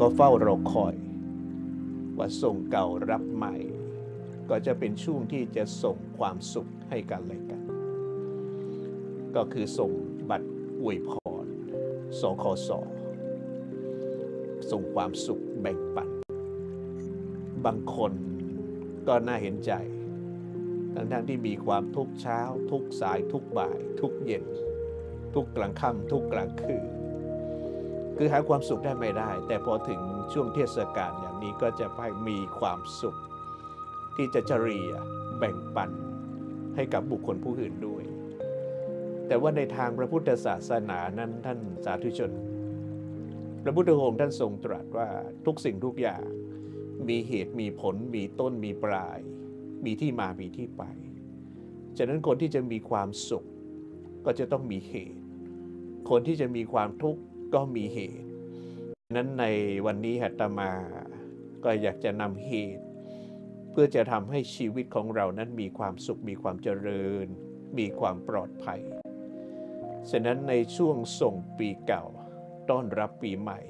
ก็เฝ้ารอคอยว่าส่งเก่ารับใหม่ ก็จะเป็นช่วงที่จะส่งความสุขให้กันและกัน ก็คือส่งบัตรอวยพรสคสส่งความสุขแบ่งปัน บางคนก็น่าเห็นใจ ทั้งๆทที่มีความทุกเช้า ทุกสายทุกบ่าย ทุกเย็น ทุกกลางค่ำทุกกลางคืน คือหาความสุขได้ไม่ได้ แต่พอถึงช่วงเทศกาลอย่างนี้ก็จะมีความสุข ที่จะเฉลี่ยแบ่งปันให้กับบุคคลผู้อื่นด้วย แต่ว่าในทางพระพุทธศาสนานั้นท่านสาธุชน พระพุทธองค์ท่านทรงตรัสว่าทุกสิ่งทุกอย่าง มีเหตุมีผล มีต้นมีปลาย มีที่มามีที่ไป ฉะนั้นคนที่จะมีความสุข ก็จะต้องมีเหตุ คนที่จะมีความทุกข์ ก็มีเหตุ นั้นในวันนี้หัตมาก็อยากจะนำเหตุ เพื่อจะทำให้ชีวิตของเรานั้นมีความสุขมีความเจริญ มีความปลอดภัยฉะนั้นในช่วงส่งปีเก่า ต้อนรับปีใหม่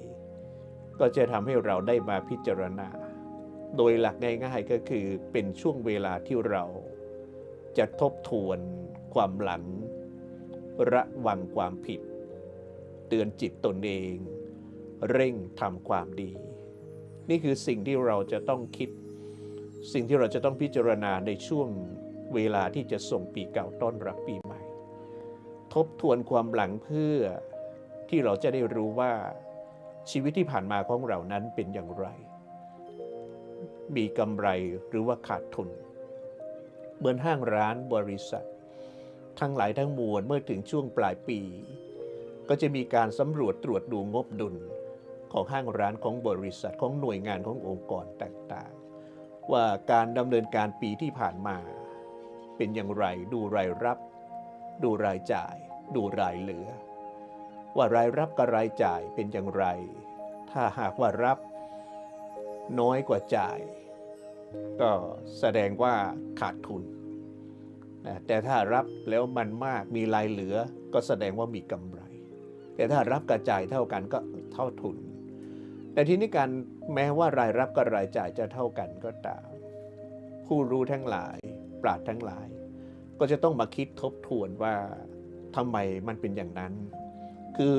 ก็จะทำให้เราได้มาพิจารณา โดยหลักง่ายๆก็คือเป็นช่วงเวลาที่เราจะทบทวนความหลัง ระวังความผิด เตือนจิตตนเอง เร่งทำความดี นี่คือสิ่งที่เราจะต้องคิด สิ่งที่เราจะต้องพิจารณาในช่วงเวลาที่จะส่งปีเก่าต้อนรับปีใหม่ ทบทวนความหลังเพื่อที่เราจะได้รู้ว่าชีวิตที่ผ่านมาของเรานั้นเป็นอย่างไร มีกำไรหรือว่าขาดทุน เหมือนห้างร้านบริษัท ทั้งหลายทั้งมวลเมื่อถึงช่วงปลายปี ก็จะมีการสำรวจตรวจดูงบดุลของห้างร้านของบริษัทของหน่วยงานขององค์กรต่างๆ ว่าการดำเนินการปีที่ผ่านมา เป็นอย่างไรดูรายรับ ดูรายจ่าย ดูรายเหลือ ว่ารายรับกับรายจ่ายเป็นอย่างไร ถ้าหากว่ารับ น้อยกว่าจ่าย ก็แสดงว่าขาดทุนนะแต่ถ้ารับแล้วมันมากมีรายเหลือก็แสดงว่ามีกำไร แต่ถ้ารับกระจายเท่ากันก็เท่าทุน แต่ทีนี้การแม้ว่ารายรับกับรายจ่ายจะเท่ากันก็ตาม ผู้รู้ทั้งหลาย ปราดทั้งหลาย ก็จะต้องมาคิดทบทวนว่าทำไมมันเป็นอย่างนั้น คือ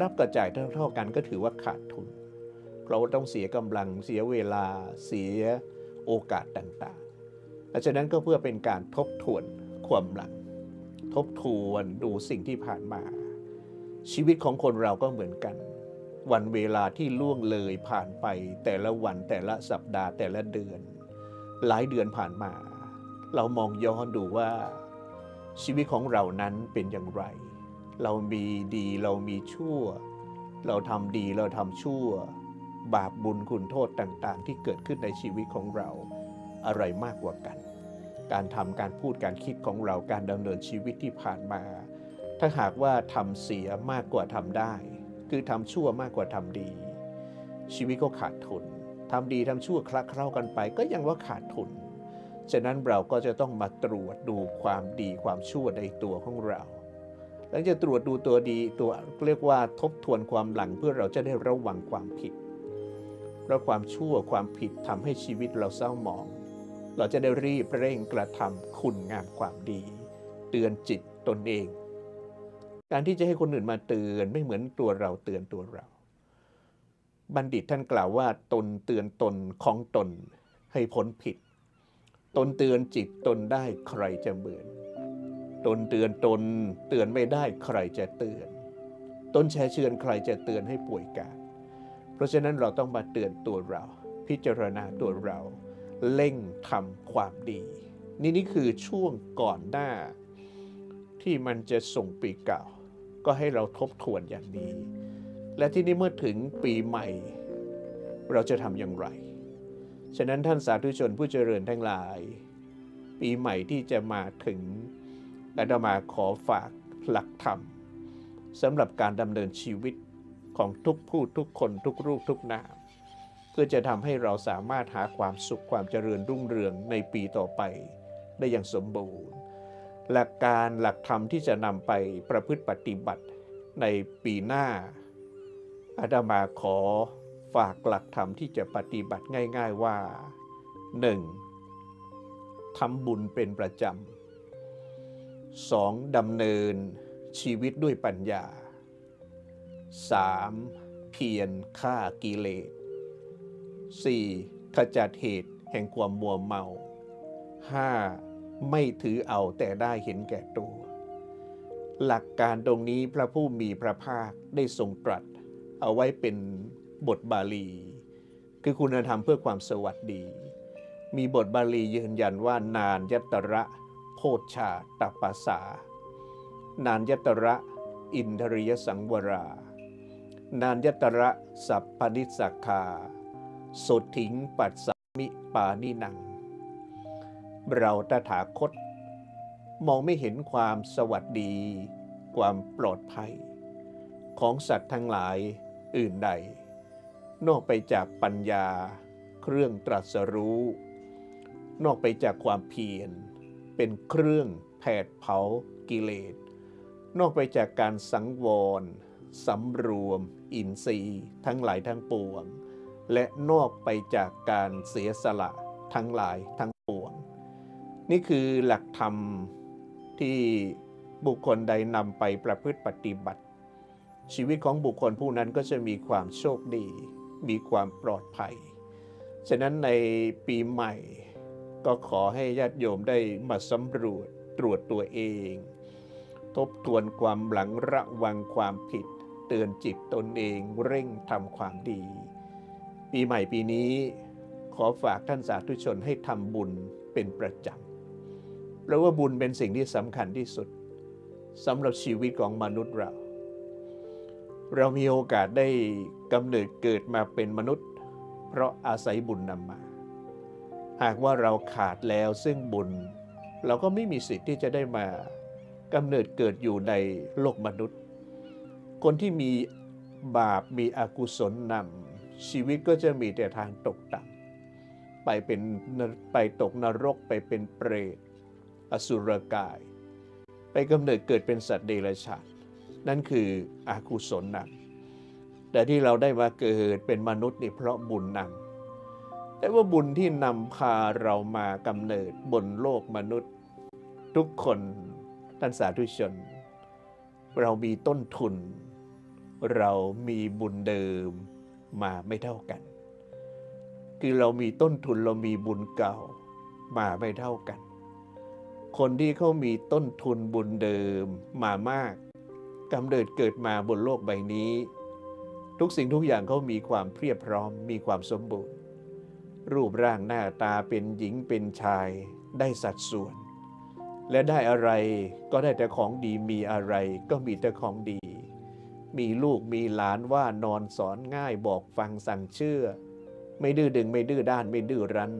รับกระจายเท่าๆกันก็ถือว่าขาดทุน เพราะว่าต้องเสียกำลังเสียเวลาเสียโอกาสต่างๆดังนั้นก็เพื่อเป็นการทบทวนความหลัง ทบทวนดูสิ่งที่ผ่านมา ชีวิตของคนเราก็เหมือนกัน วันเวลาที่ล่วงเลยผ่านไป แต่ละวันแต่ละสัปดาห์แต่ละเดือน หลายเดือนผ่านมา เรามองย้อนดูว่า ชีวิตของเรานั้นเป็นอย่างไร เรามีดีเรามีชั่ว เราทำดีเราทำชั่ว บาปบุญคุณโทษต่างๆ ที่เกิดขึ้นในชีวิตของเราอะไรมากกว่ากัน การทำการพูดการคิดของเราการดำเนินชีวิตที่ผ่านมา ถ้าหากว่าทำเสียมากกว่าทำได้ คือทำชั่วมากกว่าทำดี ชีวิตก็ขาดทุนทำดีทำชั่วคละเคล้ากันไป ก็ยังว่าขาดทุน ฉะนั้นเราก็จะต้องมาตรวจดูความดีความชั่วในตัวของเราหลังจากตรวจดูตัวดีตัวเรียกว่าทบทวนความหลังเพื่อเราจะได้ระวังความผิด เพราะความชั่วความผิดทำให้ชีวิตเราเศร้าหมอง เราจะได้รีบเร่งกระทำคุณงามความดี เตือนจิตตนเอง การที่จะให้คนอื่นมาเตือนไม่เหมือนตัวเราเตือนตัวเรา บัณฑิตท่านกล่าวว่าตนเตือนตนของตนให้พ้นผิด ตนเตือนจิตตนได้ใครจะเหมือนตนเตือนตนเตือนไม่ได้ใครจะเตือน ตนแชร์เชือนใครจะเตือนให้ป่วยกาเพราะฉะนั้นเราต้องมาเตือนตัวเรา พิจารณาตัวเรา เร่งทำความดี นี่นี่คือช่วงก่อนหน้าที่มันจะส่งปีเก่า ก็ให้เราทบทวนอย่างนี้ และที่นี้เมื่อถึงปีใหม่ เราจะทำอย่างไร ฉะนั้นท่านสาธุชนผู้เจริญทั้งหลาย ปีใหม่ที่จะมาถึงอาตมาขอฝากหลักธรรมสำหรับการดำเนินชีวิตของทุกผู้ทุกคนทุกรูปทุกนามเพื่อจะทำให้เราสามารถหาความสุขความเจริญรุ่งเรืองในปีต่อไปได้อย่างสมบูรณ์ หลักการหลักธรรมที่จะนำไปประพฤติปฏิบัติในปีหน้า อาตมาขอฝากหลักธรรมที่จะปฏิบัติง่าย ๆว่า 1. ทำบุญเป็นประจำ 2. ดำเนินชีวิตด้วยปัญญา 3. เพียรฆ่ากิเลส 4. ขจัดเหตุแห่งความมัวเมา 5. ไม่ถือเอาแต่ได้เห็นแก่ตัว หลักการตรงนี้พระผู้มีพระภาคได้ทรงตรัส เอาไว้เป็นบทบาลี คือคุณธรรมเพื่อความสวัสดี มีบทบาลียืนยันว่านานยัตระ โพชาตปสานานยัตระอินทริยสังวรานานยัตระสัพพนิสักคาสุถิงปัสสามิปานินัง เราตถาคต มองไม่เห็นความสวัสดี ความปลอดภัย ของสัตว์ทั้งหลายอื่นใด นอกไปจากปัญญา เครื่องตรัสรู้ นอกไปจากความเพียร เป็นเครื่องแผดเผากิเลส นอกไปจากการสังวรสำรวม อินทรีย์ทั้งหลายทั้งปวง และนอกไปจากการเสียสละทั้งหลายทั้งปวง นี่คือหลักธรรมที่บุคคลใดนำไปประพฤติปฏิบัติ ชีวิตของบุคคลผู้นั้นก็จะมีความโชคดี มีความปลอดภัย ฉะนั้นในปีใหม่ก็ขอให้ญาติโยมได้มาสำรวจตรวจตัวเอง ทบทวนความหลังระวังความผิด เตือนจิตตนเองเร่งทำความดี ปีใหม่ปีนี้ขอฝากท่านสาธุชนให้ทำบุญเป็นประจำ เพราว่าบุญเป็นสิ่งที่สำคัญที่สุดสำหรับชีวิตของมนุษย์เรา เรามีโอกาสได้กำเนิดเกิดมาเป็นมนุษย์ เพราะอาศัยบุญนำมา หากว่าเราขาดแล้วซึ่งบุญ เราก็ไม่มีสิทธิ์ที่จะได้มากำเนิดเกิดอยู่ในโลกมนุษย์ คนที่มีบาปมีอกุศลนำชีวิตก็จะมีแต่ทางตกต่ำไปเป็นไปตกนรกไปเป็นเปรต อสุรกาย ไปกำเนิดเกิดเป็นสัตว์เดรัจฉานนั่นคืออากุศลนำแต่ที่เราได้มาเกิดเป็นมนุษย์นี่เพราะบุญนำแต่ว่าบุญที่นำพาเรามากำเนิดบนโลกมนุษย์ ทุกคนท่านสาธุชน เรามีต้นทุน เรามีบุญเดิมมาไม่เท่ากัน คือเรามีต้นทุนเรามีบุญเก่ามาไม่เท่ากัน คนที่เขามีต้นทุนบุญเดิมมามากกำเนิดเกิดมาบนโลกใบนี้ ทุกสิ่งทุกอย่างเขามีความเพียบพร้อมมีความสมบูรณ์ รูปร่างหน้าตาเป็นหญิงเป็นชาย ได้สัดส่วน และได้อะไรก็ได้แต่ของดีมีอะไรก็มีแต่ของดี มีลูกมีหลานว่านอนสอนง่ายบอกฟังสั่งเชื่อ ไม่ดื้อดึงไม่ดื้อด้านไม่ดื้อรั้น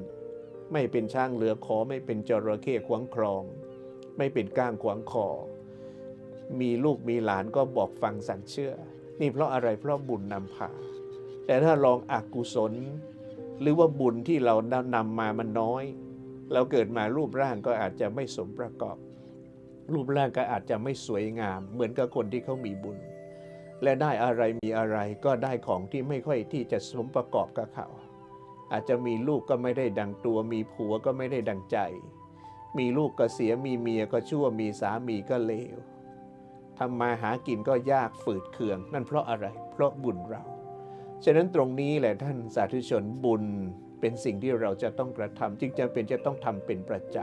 ไม่เป็นช่างเหลือขอไม่เป็นจระเข้ขวางครอง ไม่เป็นก้างขวางคอมีลูกมีหลานก็บอกฟังสั่งเชื่อ นี่เพราะอะไรเพราะบุญนำพา แต่ถ้าลองอกุศล หรือว่าบุญที่เรานำมามันน้อย เราเกิดมารูปร่างก็อาจจะไม่สมประกอบ รูปร่างก็อาจจะไม่สวยงาม เหมือนกับคนที่เขามีบุญ และได้อะไรมีอะไรก็ได้ของที่ไม่ค่อยที่จะสมประกอบกับเขา อาจจะมีลูกก็ไม่ได้ดังตัว มีผัวก็ไม่ได้ดังใจ มีลูกก็เสียมีเมียก็ชั่วมีสามีก็เลวทำมาหากินก็ยากฝืดเคือง นั่นเพราะอะไร เพราะบุญเรา ฉะนั้นตรงนี้แหละท่านสาธุชนบุญเป็นสิ่งที่เราจะต้องกระทำจึงจำเป็นจะต้องทำเป็นประจ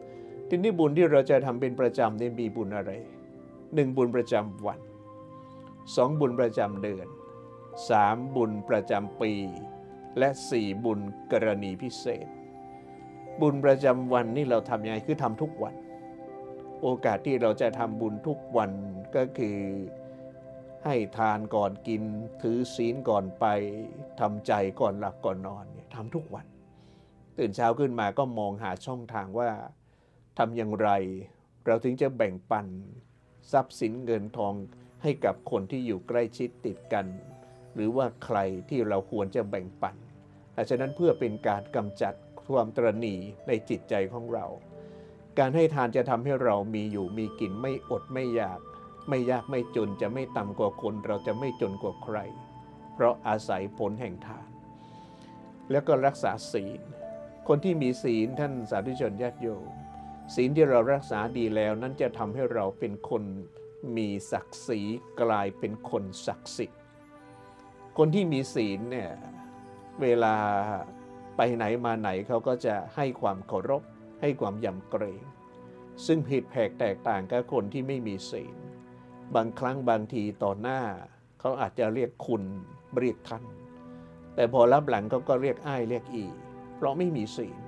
ำทีนี้บุญที่เราจะทำเป็นประจำนี่มีบุญอะไรหนึ่งบุญประจำวันสองบุญประจำเดือนสามบุญประจำปี และสี่บุญกรณีพิเศษ บุญประจำวันนี่เราทำยังไงคือทำทุกวัน โอกาสที่เราจะทำบุญทุกวันก็คือให้ทานก่อนกิน ถือศีลก่อนไปทำใจก่อนหลับก่อนนอนเนี่ยทำทุกวัน ตื่นเช้าขึ้นมาก็มองหาช่องทางว่าทำอย่างไร เราถึงจะแบ่งปันทรัพย์สินเงินทองให้กับคนที่อยู่ใกล้ชิดติดกัน หรือว่าใครที่เราควรจะแบ่งปัน ดังนั้นเพื่อเป็นการกำจัดความตรณีในจิตใจของเรา การให้ทานจะทำให้เรามีอยู่มีกินไม่อดไม่อยาก ไม่ยากไม่จนจะไม่ต่ำกว่าคน เราจะไม่จนกว่าใคร เพราะอาศัยผลแห่งทาน แล้วก็รักษาศีล คนที่มีศีลท่านสาธุชนญาติโยมศีลที่เรารักษาดีแล้วนั้นจะทำให้เราเป็นคนมีศักดิ์ศรีกลายเป็นคนศักดิ์สิทธิ์คนที่มีศีลเนี่ย เวลาไปไหนมาไหนเขาก็จะให้ความเคารพ ให้ความยำเกรง ซึ่งผิดแผกแตกต่างกับคนที่ไม่มีศีล บางครั้งบางทีต่อหน้า เขาอาจจะเรียกคุณเรียกท่าน แต่พอรับหลังเขาก็เรียกอ้ายเรียกอี เพราะไม่มีศีล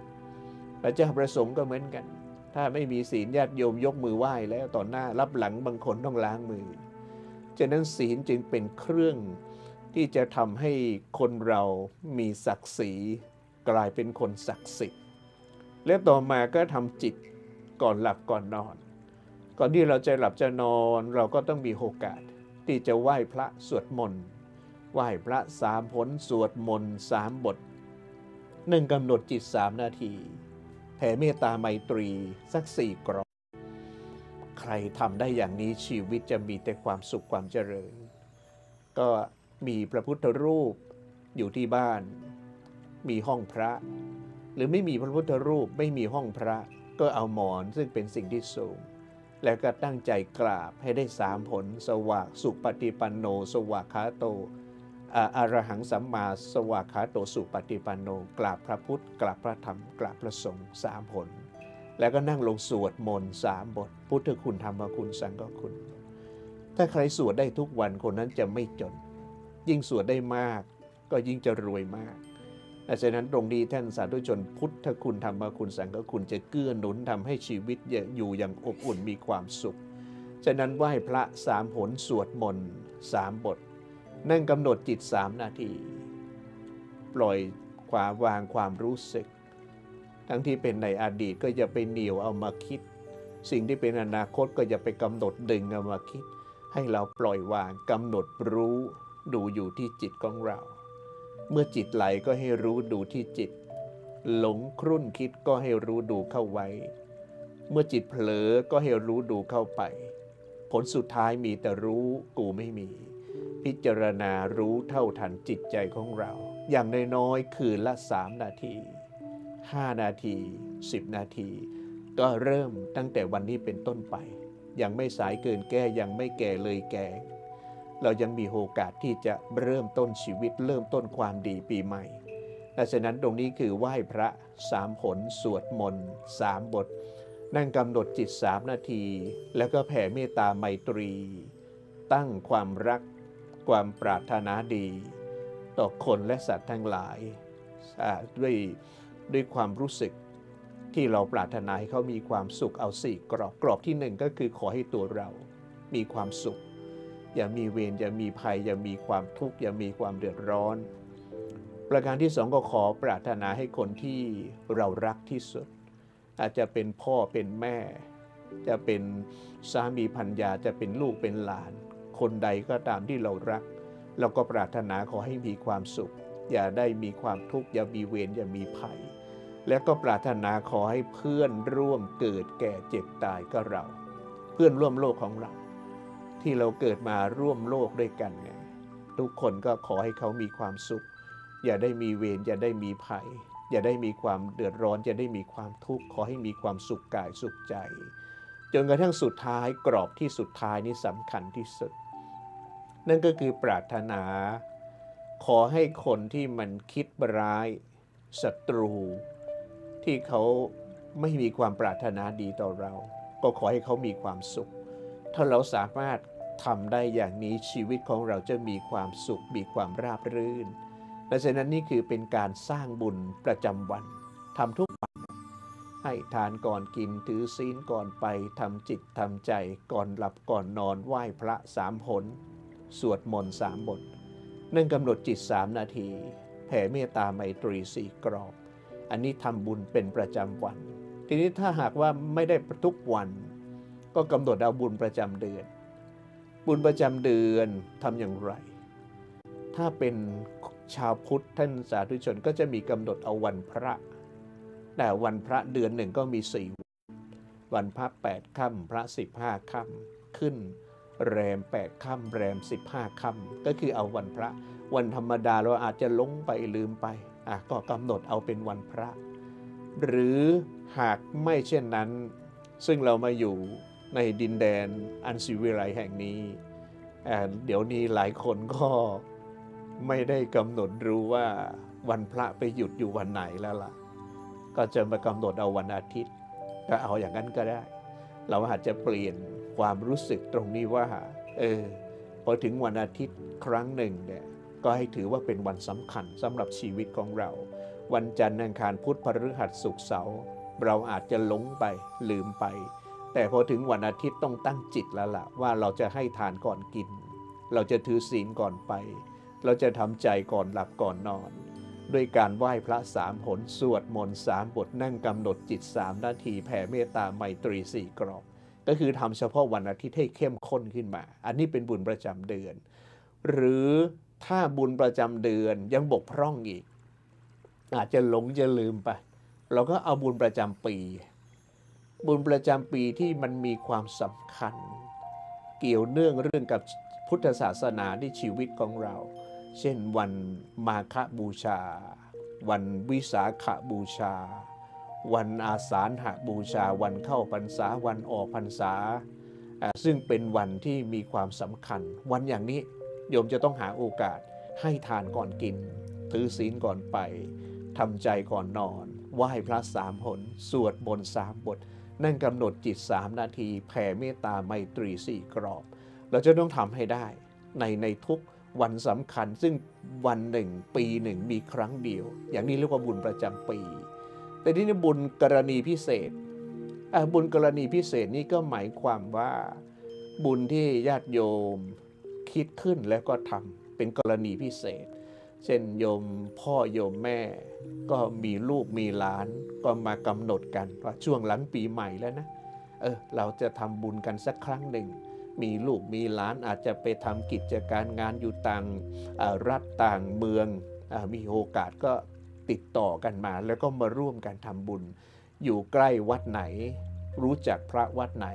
พระเจ้าประสงค์ก็เหมือนกัน ถ้าไม่มีศีลญาติโยมยกมือไหว้แล้วต่อหน้ารับหลังบางคนต้องล้างมือ ฉะนั้นศีลจึงเป็นเครื่อง ที่จะทำให้คนเรามีศักดิ์ศรีกลายเป็นคนศักดิ์สิทธิ์และต่อมาก็ทำจิตก่อนหลับก่อนนอน ก่อนที่เราจะหลับจะนอนเราก็ต้องมีโอกาส ที่จะไหว้พระสวดมนต์ไหว้พระสามผลสวดมนต์สามบทหนึ่งกำหนดจิตสามนาที แผ่เมตตาไมตรีสักสี่กรอบใครทำได้อย่างนี้ชีวิตจะมีแต่ความสุขความเจริญ ก็ มีพระพุทธรูปอยู่ที่บ้าน มีห้องพระ หรือไม่มีพระพุทธรูปไม่มีห้องพระ ก็เอาหมอนซึ่งเป็นสิ่งที่สูง แล้วก็ตั้งใจกราบให้ได้สามผล สวากสุปฏิปันโน สวากขาโตอารหังสัมมาสวากขาโตสุปฏิปันโน กราบพระพุทธ กราบพระธรรม กราบพระสงฆ์สามผล แล้วก็นั่งลงสวดมนต์สามบท พุทธคุณธรรมคุณสังฆคุณ ถ้าใครสวดได้ทุกวันคนนั้นจะไม่จน ยิ่งสวดได้มาก ก็ยิ่งจะรวยมากดังนั้นตรงนี้ท่านสาธุชนพุทธคุณธรรมคุณสังฆคุณจะเกื้อหนุนทำให้ชีวิตอยู่อย่างอบอุ่นมีความสุข ฉะนั้นไหว้พระสามผลสวดมนต์สามบท นั่งกำหนดจิตสามนาที ปล่อยความวางความรู้สึก ทั้งที่เป็นในอดีตก็อย่าไปเหนียวเอามาคิด สิ่งที่เป็นอนาคตก็อย่าไปกำหนดดึงเอามาคิด ให้เราปล่อยวางกำหนดรู้ ดูอยู่ที่จิตของเรา เมื่อจิตไหลก็ให้รู้ดูที่จิต หลงครุ่นคิดก็ให้รู้ดูเข้าไว้ เมื่อจิตเผลอก็ให้รู้ดูเข้าไป ผลสุดท้ายมีแต่รู้กูไม่มี พิจารณารู้เท่าทันจิตใจของเรา อย่างน้อยๆ คืนละสามนาทีห้านาทีสิบนาที ก็เริ่มตั้งแต่วันนี้เป็นต้นไป ยังไม่สายเกินแก้ยังไม่แก่เลยแก่ เรายังมีโอกาสที่จะเริ่มต้นชีวิต เริ่มต้นความดีปีใหม่ดังนั้นตรงนี้คือไหว้พระสามผลสวดมนต์สามบท นั่งกำหนดจิตสามนาที แล้วก็แผ่เมตตาไมตรี ตั้งความรัก ความปรารถนาดี ต่อคนและสัตว์ทั้งหลาย ด้วยด้วยความรู้สึกที่เราปรารถนาให้เขามีความสุขเอาสี่กรอบกรอบที่หนึ่งก็คือขอให้ตัวเรามีความสุข อย่ามีเวรอย่ามีภัย อย่ามีความทุกข์อย่ามีความเดือดร้อน ประการที่สองก็ขอปรารถนาให้คนที่เรารักที่สุด อาจจะเป็นพ่อเป็นแม่ จะเป็นสามีพัญญาจะเป็นลูกเป็นหลาน คนใดก็ตามที่เรารัก เราก็ปรารถนาขอให้มีความสุข อย่าได้มีความทุกข์อย่ามีเวรอย่ามีภัย และก็ปรารถนาขอให้เพื่อนร่วมเกิดแก่เจ็บตายก็เรา เพื่อนร่วมโลกของเรา ที่เราเกิดมาร่วมโลกด้วยกันเนี่ยทุกคนก็ขอให้เขามีความสุข อย่าได้มีเวรอย่าได้มีภัย อย่าได้มีความเดือดร้อน อย่าได้มีความทุกข์ขอให้มีความสุขกายสุขใจ จนกระทั่งสุดท้ายกรอบที่สุดท้ายนี้สำคัญที่สุด นั่นก็คือปรารถนา ขอให้คนที่มันคิดร้ายศัตรู ที่เขาไม่มีความปรารถนาดีต่อเรา ก็ขอให้เขามีความสุข ถ้าเราสามารถ ทำได้อย่างนี้ชีวิตของเราจะมีความสุขมีความราบรื่นดังนั้นนี่คือเป็นการสร้างบุญประจำวันทำทุกวัน ให้ทานก่อนกินถือศีลก่อนไปทำจิตทำใจก่อนหลับก่อนนอนไหว้พระสามผลสวดมนต์สามบทนั่งกำหนดจิตสามนาที แผ่เมตตาไมตรีสี่กรอบ อันนี้ทำบุญเป็นประจำวัน ทีนี้ถ้าหากว่าไม่ได้ทุกวัน ก็กำหนดเอาบุญประจำเดือน บุญประจำเดือนทำอย่างไร ถ้าเป็นชาวพุทธท่านสาธุชนก็จะมีกำหนดเอาวันพระ แต่วันพระเดือนหนึ่งก็มีสี่วันวันพระแปดค่ำพระสิบห้าค่ำขึ้น แรมแปดค่ำแรมสิบห้าค่ำก็คือเอาวันพระ วันธรรมดาเราอาจจะลงไปลืมไปอะก็กำหนดเอาเป็นวันพระ หรือหากไม่เช่นนั้น ซึ่งเรามาอยู่ ในดินแดนอันสิวิไลแห่งนี้เดี๋ยวนี้หลายคนก็ไม่ได้กำหนดรู้ว่าวันพระไปหยุดอยู่วันไหนแล้วล่ะ ก็จะมากำหนดเอาวันอาทิตย์ ก็เอาอย่างนั้นก็ได้ เราอาจจะเปลี่ยนความรู้สึกตรงนี้ว่า เออพอถึงวันอาทิตย์ครั้งหนึ่งเนี่ยก็ให้ถือว่าเป็นวันสำคัญสำหรับชีวิตของเรา วันจันทร์อังคารพุธพฤหัสศุกร์เสาร์เราอาจจะหลงไปลืมไป แต่พอถึงวันอาทิตย์ต้องตั้งจิตแล้วล่ะว่าเราจะให้ทานก่อนกิน เราจะถือศีลก่อนไป เราจะทำใจก่อนหลับก่อนนอน ด้วยการไหว้พระสามผลสวดมนต์สามบทนั่งกำหนดจิตสามนาทีแผ่เมตตาไมตรีสี่กรอบ ก็คือทำเฉพาะวันอาทิตย์ให้เข้มข้นขึ้นมา อันนี้เป็นบุญประจำเดือน หรือถ้าบุญประจำเดือนยังบกพร่องอีก อาจจะหลงจะลืมไป เราก็เอาบุญประจำปี บุญประจำปีที่มันมีความสำคัญ เกี่ยวเนื่องเรื่องกับพุทธศาสนาในชีวิตของเรา เช่นวันมาฆบูชา วันวิสาขบูชา วันอาสาฬหบูชา วันเข้าพรรษา วันออกพรรษา ซึ่งเป็นวันที่มีความสำคัญ วันอย่างนี้โยมจะต้องหาโอกาสให้ทานก่อนกิน ถือศีลก่อนไปทำใจก่อนนอน ไหว้พระสามหน สวดบนสามบท นั่งกำหนดจิตสามนาทีแผ่เมตตาไมตรีสี่กรอบ เราจะต้องทำให้ได้ในในทุกวันสำคัญ ซึ่งวันหนึ่งปีหนึ่งมีครั้งเดียว อย่างนี้เรียกว่าบุญประจำปี แต่ที่นี่บุญกรณีพิเศษบุญกรณีพิเศษนี้ก็หมายความว่า บุญที่ญาติโยมคิดขึ้นแล้วก็ทำเป็นกรณีพิเศษ เช่นโยมพ่อโยมแม่ ก็มีลูกมีหลานก็มากำหนดกันว่าช่วงหลังปีใหม่แล้วนะเออเราจะทำบุญกันสักครั้งหนึ่ง มีลูกมีหลานอาจจะไปทำกิจการงานอยู่ต่างรัฐต่างเมืองอมีโอกาสก็ติดต่อกันมา แล้วก็มาร่วมกันทำบุญ อยู่ใกล้วัดไหน รู้จักพระวัดไหน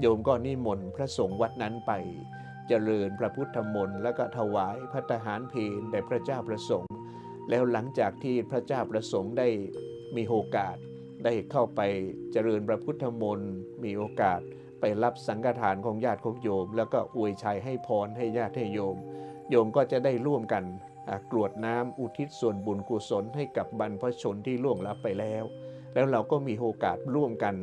โยมก็นิมนต์พระสงฆ์วัดนั้นไป เจริญพระพุทธมนต์แล้วก็ถวายพระทหารเพลแด่พระเจ้าประสงค์ แล้วหลังจากที่พระเจ้าประสงค์ได้มีโอกาส ได้เข้าไปเจริญพระพุทธมนต์มีโอกาสไปรับสังฆทานของญาติของโยม แล้วก็อวยชัยให้พรให้ญาติให้โยม โยมก็จะได้ร่วมกันกรวดน้ำอุทิศส่วนบุญกุศลให้กับบรรพชนที่ล่วงลับไปแล้ว แล้วเราก็มีโอกาสร่วมกัน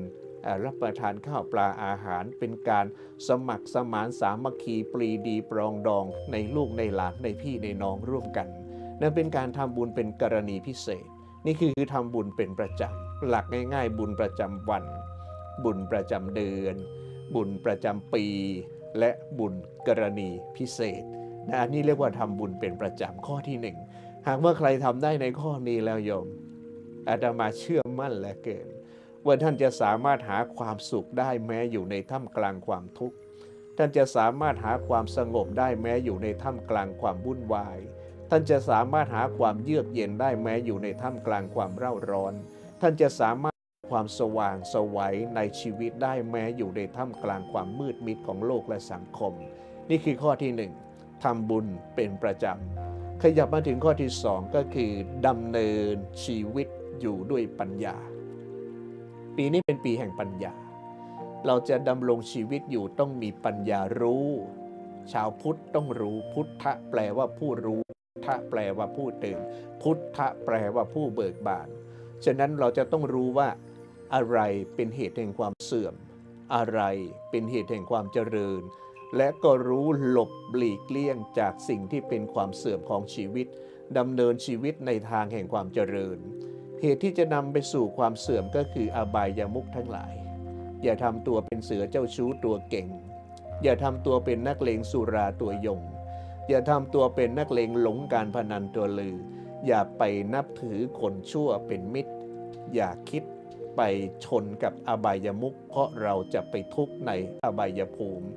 รับประทานข้าวปลาอาหารเป็นการสมัครสมานสามัคคีปรีดีปรองดองในลูกในหลานในพี่ในน้องร่วมกันนั่นเป็นการทำบุญเป็นกรณีพิเศษ นี่คือทำบุญเป็นประจำหลักง่ายๆ บุญประจำวัน บุญประจำเดือน บุญประจำปี และบุญกรณีพิเศษนะอันนี้เรียกว่าทำบุญเป็นประจำข้อที่หนึ่งหากว่าใครทำได้ในข้อนี้แล้วโยมอาตมาเชื่อมั่นและเกิน ว่าท่านจะสามารถหาความสุขได้แม้อยู่ในท่ามกลางความทุกข์ ท่านจะสามารถหาความสงบได้แม้อยู่ในท่ามกลางความวุ่นวาย ท่านจะสามารถหาความเยือกเย็นได้แม้อยู่ในท่ามกลางความเร่าร้อน ท่านจะสามารถความสว่างสวัยในชีวิตได้แม้อยู่ในท่ามกลางความมืดมิดของโลกและสังคม นี่คือข้อที่หนึ่งทำบุญเป็นประจำ ขยับมาถึงข้อที่สองก็คือดำเนินชีวิตอยู่ด้วยปัญญา ปีนี้เป็นปีแห่งปัญญา เราจะดำรงชีวิตอยู่ต้องมีปัญญารู้ ชาวพุทธต้องรู้พุทธะแปลว่าผู้รู้ทะแปลว่าผู้ตื่น พุทธะแปลว่าผู้เบิกบาน ฉะนั้นเราจะต้องรู้ว่าอะไรเป็นเหตุแห่งความเสื่อม อะไรเป็นเหตุแห่งความเจริญ และก็รู้หลบหลีกเลี่ยงจากสิ่งที่เป็นความเสื่อมของชีวิตดำเนินชีวิตในทางแห่งความเจริญ เหตุที่จะนำไปสู่ความเสื่อมก็คืออบายามุขทั้งหลาย อย่าทำตัวเป็นเสือเจ้าชู้ตัวเก่ง อย่าทำตัวเป็นนักเลงสุราตัวยง อย่าทำตัวเป็นนักเลงหลงการพนันตัวลือ อย่าไปนับถือคนชั่วเป็นมิตร อย่าคิดไปชนกับอบายมุขเพราะเราจะไปทุกข์ในอบายภูมิ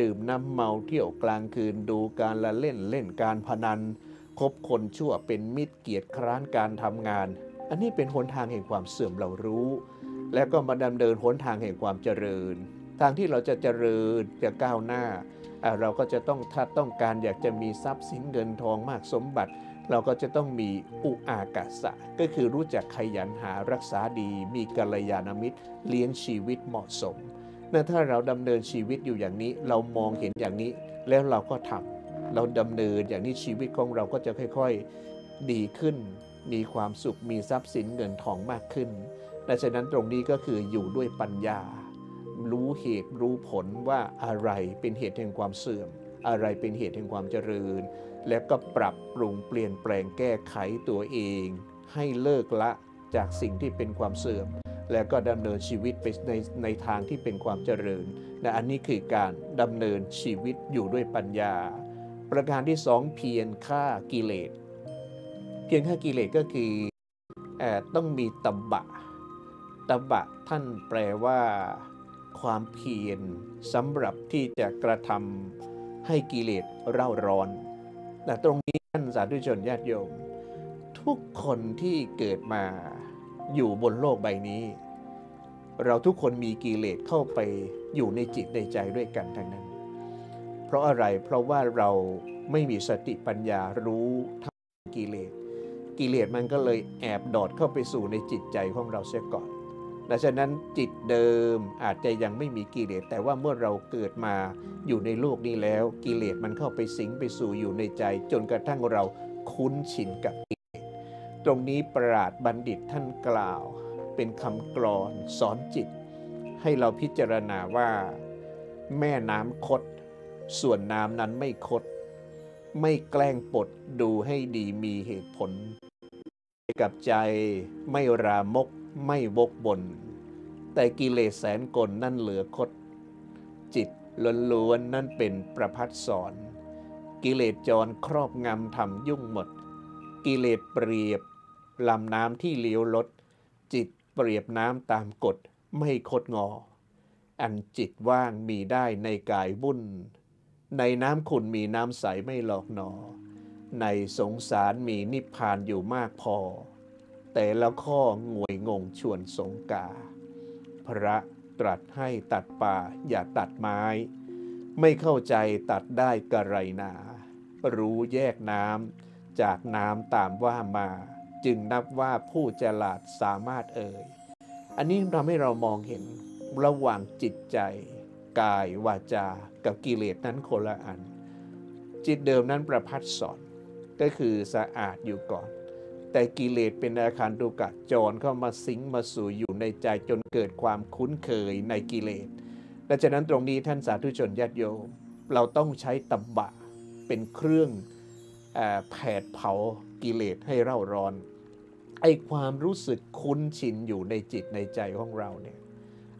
ดื่มน้ำเมาเที่ยวกลางคืนดูการละเล่นเล่นการพนันคบคนชั่วเป็นมิตรเกียรติคร้านการทำงาน อันนี้เป็นหนทางแห่งความเสื่อมเรารู้ และก็มาดำเนินหนทางแห่งความเจริญ ทางที่เราจะเจริญจะก้าวหน้า เราก็จะต้องถ้าต้องการอยากจะมีทรัพย์สินเงินทองมากสมบัติ เราก็จะต้องมีอุอากาสะก็คือรู้จักขยันหารักษาดี มีกัลยาณมิตร เลี้ยงชีวิตเหมาะสมนะถ้าเราดำเนินชีวิตอยู่อย่างนี้ เรามองเห็นอย่างนี้ แล้วเราก็ทำเราดำเนินอย่างนี้ชีวิตของเราก็จะค่อย ๆดีขึ้น มีความสุขมีทรัพย์สินเงินทองมากขึ้นดังนั้นตรงนี้ก็คืออยู่ด้วยปัญญา รู้เหตุรู้ผลว่าอะไรเป็นเหตุแห่งความเสื่อม อะไรเป็นเหตุแห่งความเจริญ แล้วก็ปรับปรุงเปลี่ยนแปลงแก้ไขตัวเอง ให้เลิกละจากสิ่งที่เป็นความเสื่อม แล้วก็ดำเนินชีวิตไปในในทางที่เป็นความเจริญนะอันนี้คือการดำเนินชีวิตอยู่ด้วยปัญญา ประการที่สองเพียรฆ่ากิเลส เพียรฆ่กิเลสก็คือต้องมีตบะตบะท่านแปลว่าความเพียรสำหรับที่จะกระทำให้กิเลสเร่าร้อน แต่ตรงนี้ท่านสาธุชนญาติโยม ทุกคนที่เกิดมาอยู่บนโลกใบนี้ เราทุกคนมีกิเลสเข้าไปอยู่ในจิตในใจด้วยกันทั้งนั้น เพราะอะไรเพราะว่าเราไม่มีสติปัญญารู้ทังกิเลส กิเลสมันก็เลยแอบดอดเข้าไปสู่ในจิตใจของเราเสียก่อนดังนั้นจิตเดิมอาจจะยังไม่มีกิเลส แต่ว่าเมื่อเราเกิดมาอยู่ในโลกนี้แล้ว กิเลสมันเข้าไปสิงไปสู่อยู่ในใจ จนกระทั่งเราคุ้นชินกับกิเลส ตรงนี้ปราดบัณฑิตท่านกล่าว เป็นคำกรอนสอนจิต ให้เราพิจารณาว่า แม่น้ำคด ส่วนน้ำนั้นไม่คด ไม่แกล้งปดดูให้ดีมีเหตุผล กับใจไม่รามกไม่วกบน แต่กิเลสแสนกลนั่นเหลือคด จิตล้วนๆนั่นเป็นประพัดสอน กิเลสจรครอบงำทำยุ่งหมด กิเลสเปรียบลำน้ำที่เลี้ยวลด จิตเปรียบน้ำตามกฎไม่คดงอ อันจิตว่างมีได้ในกายบุ่นในน้ำขุนมีน้ำใสไม่หลอกหนอ ในสงสารมีนิพพานอยู่มากพอ แต่ละข้องวยงงชวนสงกา พระตรัสให้ตัดป่าอย่าตัดไม้ ไม่เข้าใจตัดได้กระไรนา รู้แยกน้ำจากน้ำตามว่ามา จึงนับว่าผู้ฉลาดสามารถเอ่ย อันนี้ทำให้เรามองเห็นระหว่างจิตใจ กายวาจา กับกิเลสนั้นคนละอัน จิตเดิมนั้นประพัดสอน ก็คือสะอาดอยู่ก่อน แต่กิเลสเป็นอาคารดุกะจรเข้ามาสิงมาสู่อยู่ในใจจนเกิดความคุ้นเคยในกิเลสดังนั้นตรงนี้ท่านสาธุชนญาติโยมเราต้องใช้ตบะเป็นเครื่องแผดเผากิเลสให้เร่าร้อนไอความรู้สึกคุ้นชินอยู่ในจิตในใจของเราเนี่ย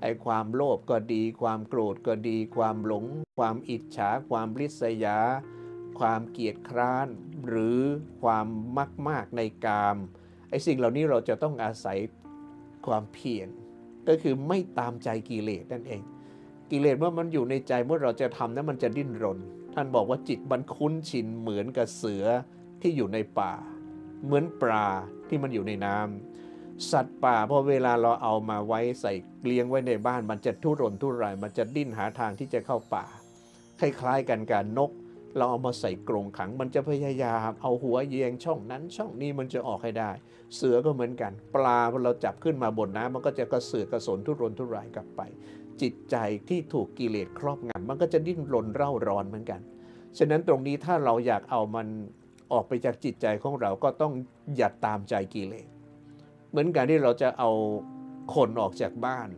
ไอความโลภก็ดี ความโกรธก็ดี ความหลง ความอิจฉา ความริษยา ความเกียจคร้าน หรือความมากมากในกามไอ้สิ่งเหล่านี้เราจะต้องอาศัยความเพียรก็คือไม่ตามใจกิเลสนั่นเอง กิเลสเมื่อมันอยู่ในใจเมื่อเราจะทำนั้นมันจะดิ้นรน ท่านบอกว่าจิตมันคุ้นชินเหมือนกับเสือที่อยู่ในป่า เหมือนปลาที่มันอยู่ในน้ำสัตว์ป่าพอเวลาเราเอามาไว้ใส่เลี้ยงไว้ในบ้าน มันจะทุรนทุรายมันจะดิ้นหาทางที่จะเข้าป่า คล้ายๆกันการนก เราเอามาใส่กรงขัง มันจะพยายามเอาหัวเยียงช่องนั้นช่องนี้มันจะออกให้ได้ เสือก็เหมือนกัน ปลาเราจับขึ้นมาบนน้ำมันก็จะกระเสือกกระสนทุรนทุรายกลับไป จิตใจที่ถูกกิเลสครอบงำมันก็จะดิ้นรนเร่าร้อนเหมือนกัน ฉะนั้นตรงนี้ถ้าเราอยากเอามันออกไปจากจิตใจของเราก็ต้องอย่าตามใจกิเลสเหมือนกันที่เราจะเอาคนออกจากบ้าน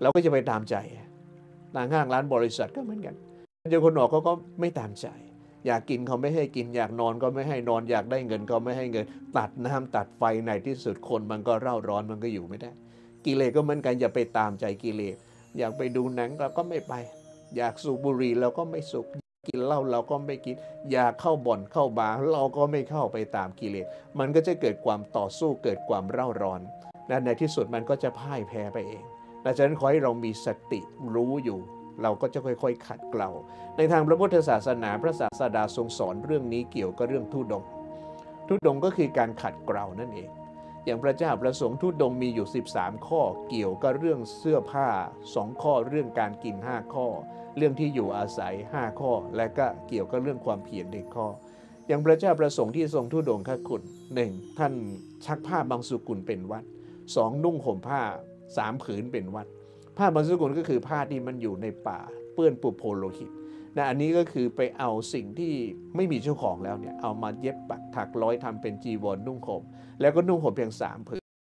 เราก็จะไปตามใจทางห้างร้านบริษัทก็เหมือนกัน จอคนออกเขาก็ไม่ตามใจ อยากกินเขาไม่ให้กิน อยากนอนก็ไม่ให้นอนอยากได้เงินก็ไม่ให้เงิน ตัดน้ำตัดไฟในที่สุดคนมันก็เร่าร้อนมันก็อยู่ไม่ได้ กิเลสก็เหมือนกันอย่าไปตามใจกิเลสอยากไปดูหนังเราก็ไม่ไป อยากสูบบุหรี่เราก็ไม่สูบกินเหล้าเราก็ไม่กิน อยากเข้าบ่อนเข้าบาร์เราก็ไม่เข้าไปตามกิเลสมันก็จะเกิดความต่อสู้เกิดความเร่าร้อนและในที่สุดมันก็จะพ่ายแพ้ไปเองดังนั้นขอให้เรามีสติรู้อยู่ เราก็จะค่อยๆ ขัดเกลาในทางพระพุทธศาสนาพระศาสดาทรงสอนเรื่องนี้เกี่ยวกับเรื่องทุดง ทุดงก็คือการขัดเกลานั่นเอง อย่างพระเจ้าประสงค์ทุดงมีอยู่ 13 ข้อเกี่ยวกับเรื่องเสื้อผ้า 2 ข้อเรื่องการกิน 5 ข้อ เรื่องที่อยู่อาศัย 5 ข้อ และก็เกี่ยวกับเรื่องความเพียรในข้อ อย่างพระเจ้าประสงค์ที่ทรงทุดงค์ข้าคุณหนึ่งท่านชักผ้าบางสุกุลเป็นวัดสองนุ่งห่มผ้าสามผืนเป็นวัด ผ้าบรรสุกุลก็คือผ้าที่มันอยู่ในป่าเปื้อนปุโพโลหิตนะอันนี้ก็คือไปเอาสิ่งที่ไม่มีเจ้าของแล้วเนี่ยเอามาเย็บปักถักร้อยทำเป็นจีวรนุ่งห่มแล้วก็นุ่งห่มเพียงสามผืน